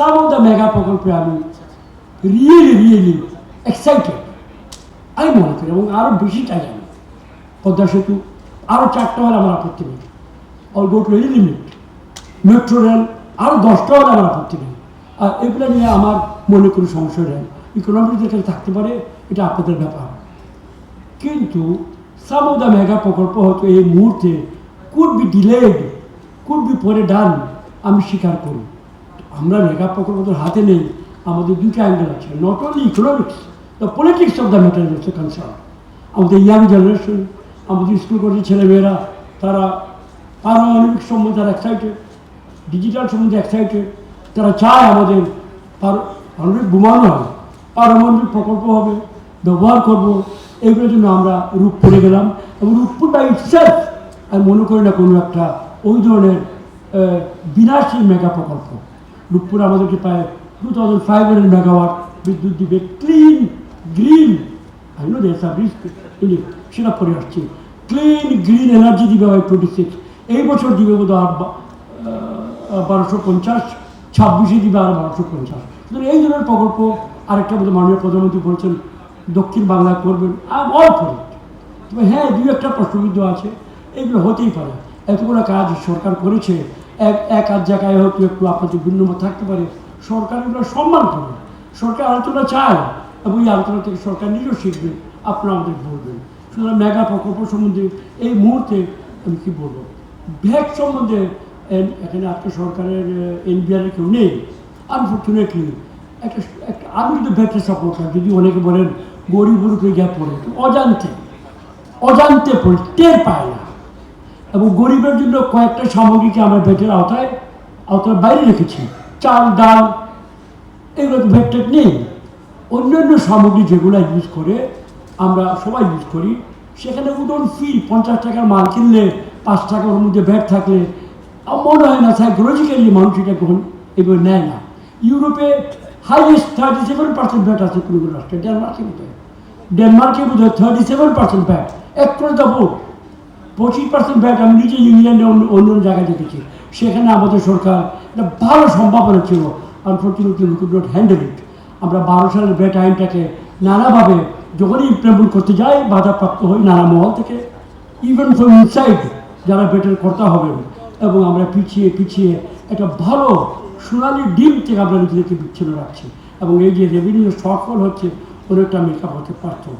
Some of the mega প্রকল্পে আমি really really excited আমি মনে করি, এবং আরও বেশি চাই আমি। পদ্মা সেতু আরও চারটা হলে আমার আপত্তি নেই all go to limit metro rail আরও দশটা হলে আমার আপত্তি নেই আর এগুলো নিয়ে আমার মনে কোনো সমস্যা নেই। ইকোনমিক যেখানে থাকতে পারে, এটা আপনাদের ব্যাপার। কিন্তু সাম অফ দ্য মেগা প্রকল্প হয়তো এই মুহূর্তে could be delayed could be পরে ডান আমি স্বীকার করি। আমরা মেগা প্রকল্প তো হাতে নেই, আমাদের দুটো অ্যাঙ্গেল আছে। Not only economics the politics of the matter হচ্ছে কনসার্ন আমাদের ইয়াং জেনারেশন আমাদের স্কুল কলেজের ছেলেমেয়েরা, তারা পারমাণবিক সম্বন্ধে তারা এক্সাইটেড ডিজিটাল সম্বন্ধে এক্সাইটেড তারা চায় আমাদের পারমাণবিক বোমানো হবে, পারমাণবিক প্রকল্প হবে, ব্যবহার করব এগুলোর জন্য আমরা রূপ করে গেলাম। এবং রূপপুর বাই ইটসেলফ আমি মনে করি না কোনো একটা ওই ধরনের বিনাশী মেগা প্রকল্প। রূপপুর আমাদেরকে প্রায় two thousand five hundred megawatt বিদ্যুৎ দিবে ক্লিন গ্রিন. সেটা পরে আসছে। ক্লিন গ্রিন এনার্জি দিবে হয় টোয়েন্টি সিক্স এই বছর দিবে বোধ হয় বারোশো পঞ্চাশ, ছাব্বিশে দিবে আর বারোশো পঞ্চাশ। সুতরাং এই ধরনের প্রকল্প আরেকটা বোধ মাননীয় প্রধানমন্ত্রী বলছেন, দক্ষিণ বাংলায় করবেন আর হ্যাঁ দুই একটা প্রশ্নবিদ্ধ আছে, এগুলো হতেই পারে। এতগুলো কাজ সরকার করেছে এক এক আধ জায়গায় হয়তো একটু আপনাদের ভিন্নমত থাকতে পারে সরকার এগুলো সম্মান করে সরকার আলোচনা চায় এবং এই আলোচনা থেকে সরকার নিজেও শিখবে, আপনারা আমাদের বলবেন। সুতরাং মেগা প্রকল্প সম্বন্ধে এই মুহূর্তে আমি কী বলব? ভ্যাট সম্বন্ধে এখানে আজকে সরকারের এনবিআর কেউ নেই। আনফর্চুনেটলি, একটা একটা, আমি কিন্তু ভ্যাটের সাপোর্টার যদি অনেকে বলেন, গরিব গরিব গ্যাপ পড়ে অজান্তে অজান্তে পড়ে, টের পায় না। এবং গরিবের জন্য কয়েকটা সামগ্রীকে আমরা ভেটের আওতায়? আওতার বাইরে রেখেছি। চাল, ডাল, এগুলো তো ভেটটেক নেই। অন্যান্য সামগ্রী যেগুলো ইউজ করে আমরা সবাই ইউজ করি, সেখানে উডন ফি পঞ্চাশ টাকার মাল কিনলে পাঁচ টাকার মধ্যে ভ্যাট থাকলে মনে হয় না সাইকোলজিক্যালি মানুষ এটা গ্রহণ, এগুলো নেয় না। ইউরোপে highest thirty seven percent VAT আছে কোনো কোনো রাষ্ট্রে ডেনমার্কের মধ্যে ডেনমার্কের মধ্যে থার্টি সেভেন পার্সেন্ট ভ্যাট এক করে বোর্ড পঁচিশ পার্সেন্ট ব্যাট আমি নিজে ইংল্যান্ডে অন্য অন্য জায়গায় দেখেছি সেখানে আমাদের সরকার একটা ভালো সম্ভাবনা ছিল। Unfortunately we could not handle it আমরা বারো সালের ব্যাট আইনটাকে নানাভাবে যখনই ইমপ্লিমেন্ট করতে যাই, বাধাপ্রাপ্ত হই নানা মহল থেকে। ইভেন ফ্রম ইনসাইড যারা ব্যাটের কর্তা হবেন এবং আমরা পিছিয়ে পিছিয়ে একটা ভালো সোনালি ডিম থেকে আমরা নিজেদেরকে বিচ্ছিন্ন রাখছি। এবং এই যে রেভিনিউ শর্টফল হচ্ছে, অনেকটা মেকআপ হতে পারতো।